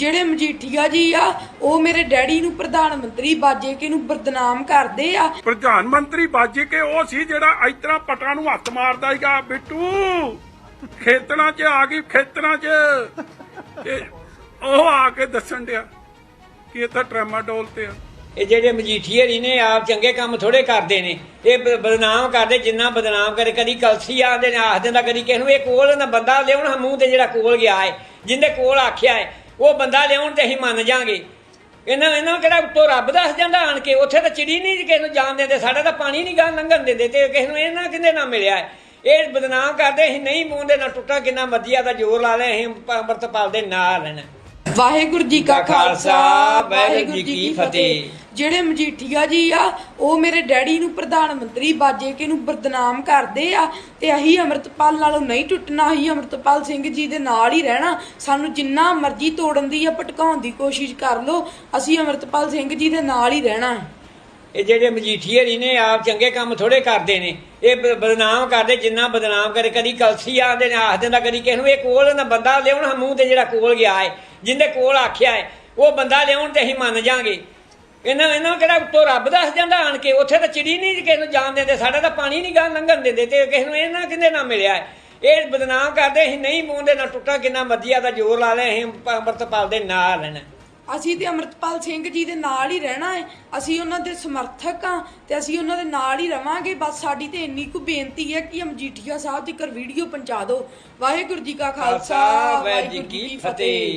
ਜਿਹੜੇ ਮਜੀਠੀਆ ਜੀ ਆ ਉਹ ਮੇਰੇ ਡੈਡੀ ਨੂੰ ਪ੍ਰਧਾਨ ਮੰਤਰੀ ਬਾਜੇ ਕੇ ਨੂੰ ਬਦਨਾਮ ਕਰਦੇ ਆ। ਪ੍ਰਧਾਨ ਮੰਤਰੀ ਬਾਜੇ ਕੇ ਉਹ ਸੀ ਜਿਹੜਾ ਇਸ ਤਰ੍ਹਾਂ ਪਟਾਂ ਨੂੰ ਹੱਥ ਮਾਰਦਾ ਸੀਗਾ ਬਿੱਟੂ ਖੇਤਰਾਂ 'ਚ ਆ ਗਈ ਖੇਤਰਾਂ 'ਚ। ਉਹ ਆ ਕੇ ਦੱਸਣ ਡਿਆ ਕਿ ਇਹ ਤਾਂ ਟ੍ਰੈਮਾਡੋਲ ਤੇ ਆ। ਇਹ ਜਿਹੜੇ ਮਜੀਠੀਏ ਰੀ ਨੇ ਆਪ ਚੰਗੇ ਕੰਮ ਥੋੜੇ ਕਰਦੇ ਨੇ ਇਹ ਬਦਨਾਮ ਕਰਦੇ ਜਿੰਨਾ ਬਦਨਾਮ ਕਰੇ ਕਦੀ ਕਲਸੀ ਆਂਦੇ ਨੇ ਆਖ ਦਿੰਦਾ ਕਦੀ ਕਿਸੇ ਨੂੰ ਇਹ ਕੋਲ ਨਾ ਬੰਦਾ ਲਿਆਉਣ ਮੂੰਹ ਤੇ ਜਿਹੜਾ ਕੋਲ ਗਿਆ ਹੈ ਜਿੰਦੇ ਕੋਲ ਆਖਿਆ ਹੈ ਉਹ ਬੰਦਾ ਲਿਆਉਣ ਤੇ ਅਸੀਂ ਮੰਨ ਜਾਾਂਗੇ। ਇਹਨਾਂ ਇਹਨਾਂ ਨੂੰ ਕਿਹੜਾ ਉੱਤੋਂ ਰੱਬ ਦੱਸ ਜਾਂਦਾ ਆਣ ਕੇ ਉੱਥੇ ਤਾਂ ਚਿੜੀ ਨਹੀਂ ਕਿਸੇ ਨੂੰ ਜਾਣ ਦਿੰਦੇ ਸਾਡਾ ਤਾਂ ਪਾਣੀ ਨਹੀਂ ਗਾਂ ਲੰਘਣ ਦਿੰਦੇ ਤੇ ਕਿਸੇ ਨੂੰ ਇਹਨਾਂ ਕਿੰਦੇ ਨਾਲ ਮਿਲਿਆ ਹੈ? ਇਹ ਬਦਨਾਮ ਕਰਦੇ ਅਸੀਂ ਨਹੀਂ ਪਾਉਂਦੇ ਨਾ ਟੁੱਟਾ ਕਿੰਨਾ ਮਰਜ਼ੀ ਦਾ ਜ਼ੋਰ ਲਾ ਲੈ ਅਸੀਂ ਅੰਮ੍ਰਿਤਪਾਲ ਦੇ ਨਾਲ ਲੈਣਾ ਵਾਹਿਗੁਰੂ ਜੀ ਕਾ ਖਾਲਸਾ ਵਾਹਿਗੁਰੂ ਜੀ ਕੀ ਫਤਿਹ। ਜਿਹੜੇ ਮਜੀਠੀਆ ਜੀ ਆ, ਉਹ ਮੇਰੇ ਡੈਡੀ ਨੂੰ ਪ੍ਰਧਾਨ ਮੰਤਰੀ ਬਾਜੇ ਕੇ ਨੂੰ ਬਦਨਾਮ ਕਰਦੇ ਆ ਤੇ ਅਸੀਂ ਅਮਰਤਪਾਲ ਨਾਲੋਂ ਨਹੀਂ ਟੁੱਟਣਾ, ਅਸੀਂ ਅਮਰਤਪਾਲ ਸਿੰਘ ਜੀ ਦੇ ਨਾਲ ਹੀ ਰਹਿਣਾ। ਸਾਨੂੰ ਜਿੰਨਾ ਮਰਜ਼ੀ ਤੋੜਨ ਦੀ ਆ ਭਟਕਾਉਣ ਦੀ ਕੋਸ਼ਿਸ਼ ਕਰ ਲਓ, ਅਸੀਂ ਅਮਰਤਪਾਲ ਸਿੰਘ ਜੀ ਦੇ ਨਾਲ ਹੀ ਰਹਿਣਾ। ਇਹ ਜਿਹੜੇ ਮਜੀਠੀਏ ਜੀ ਨੇ ਆਪ ਚੰਗੇ ਕੰਮ ਥੋੜੇ ਕਰਦੇ ਨੇ, ਇਹ ਬਦਨਾਮ ਕਰਦੇ, ਜਿੰਨਾ ਬਦਨਾਮ ਕਰੇ, ਕਦੀ ਕਲਸੀ ਆਂਦੇ ਨੇ ਆਖਦੇ ਦਿੰਦਾ, ਕਦੀ ਕਿਸੇ ਨੂੰ, ਇਹ ਕੋਲ ਨਾ ਬੰਦਾ ਲਿਆਉਣ ਮੂੰਹ ਤੇ ਜਿਹੜਾ ਕੋਲ ਗਿਆ ਹੈ ਜਿੰਦੇ ਕੋਲ ਆਖਿਆ ਹੈ ਉਹ ਬੰਦਾ ਲਿਆਉਣ ਤੇ ਅਸੀਂ ਮੰਨ ਜਾਾਂਗੇ। ਇਹਨਾਂ ਇਹਨਾਂ ਨੂੰ ਕਿਹੜਾ ਉੱਤੋਂ ਰੱਬ ਦੱਸ ਜਾਂਦਾ ਆਣ ਕੇ? ਉੱਥੇ ਤਾਂ ਚਿੜੀ ਨਹੀਂ ਕਿਸੇ ਨੂੰ ਜਾਣ ਦਿੰਦੇ ਸਾਡਾ ਤਾਂ ਪਾਣੀ ਨਹੀਂ ਗਾਂ ਲੰਘਣ ਦਿੰਦੇ ਤੇ ਕਿਸੇ ਨੂੰ ਇਹਨਾਂ ਕਿੰਦੇ ਨਾਲ ਮਿਲਿਆ ਇਹ ਬਦਨਾਮ ਕਰਦੇ ਅਸੀਂ ਨਹੀਂ ਪਾਉਂਦੇ ਨਾ ਟੁੱਟਾ ਕਿੰਨਾ ਮਰਜ਼ੀ ਦਾ ਜ਼ੋਰ ਲਾ ਲੈ ਅਸੀਂ ਅੰਮ੍ਰਿਤਪਾਲ ਦੇ ਨਾਲ ਲੈਣਾ ਅਸੀਂ ਤੇ ਅਮਰਤਪਾਲ ਸਿੰਘ ਜੀ ਦੇ ਨਾਲ ਹੀ ਰਹਿਣਾ ਹੈ। ਅਸੀਂ ਉਹਨਾਂ ਦੇ ਸਮਰਥਕ ਆ ਤੇ ਅਸੀਂ ਉਹਨਾਂ ਦੇ ਨਾਲ ਹੀ ਰਵਾਂਗੇ। ਬਸ ਸਾਡੀ ਤੇ ਇੰਨੀ ਕੁ ਬੇਨਤੀ ਹੈ ਕਿ ਮਜੀਠੀਆ ਸਾਹਿਬ ਦੀ ਕਰ ਵੀਡੀਓ ਪਹੁੰਚਾ ਦਿਓ। ਵਾਹਿਗੁਰੂ ਜੀ ਕਾ ਖਾਲਸਾ ਵਾਹਿਗੁਰੂ ਜੀ ਕੀ ਫਤਿਹ।